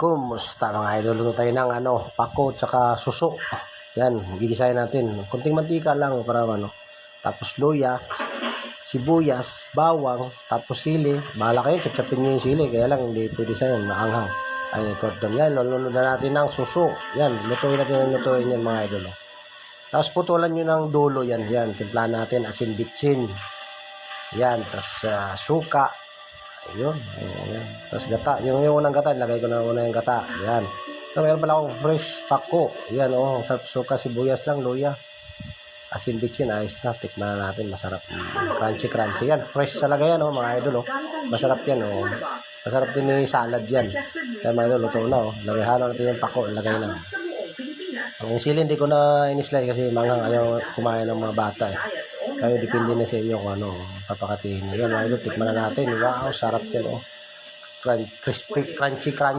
Kumusta mga idol? Luto tayo ng ano, pako tsaka suso. Yan, gigisahin natin. Kunting mantika lang para ano. Tapos luya, sibuyas, bawang, tapos sili. Bahala kayo, chapchapin nyo yung sili. Kaya lang, hindi pwede sa maanghang. Ay, cordon. Yan, lulunod na natin ng suso. Yan, lutuin natin ang lutuin yan mga idol. oh. Tapos putulan nyo ng dulo yan. Yan, timplahan natin, asin bitsin. Yan, tapos ah, suka. Ayun, ayun. Tapos gata. Yung, yung unang gata, lagay ko na una yung gata. Yan. So, meron pala akong fresh pako. Yan, oh. Sarap suka, sibuyas lang, luya. Asin bitsin, ayos na. Tikman na natin. Masarap. Crunchy, crunchy. Yan, fresh talaga yan, oh, mga idol, oh. Masarap yan, oh. Masarap din yung salad yan. Kaya mga idol, luto na, oh. Lagay halo natin yung pako. Lagay na. Ang sili hindi ko na inislay kasi manghang ayaw kumain ng mga bata eh. Kaya depende na sa inyo kung ano, papakatiin. Yan, mga tikman na natin. Wow, sarap yan, oh. Crispy, crunchy, crunchy.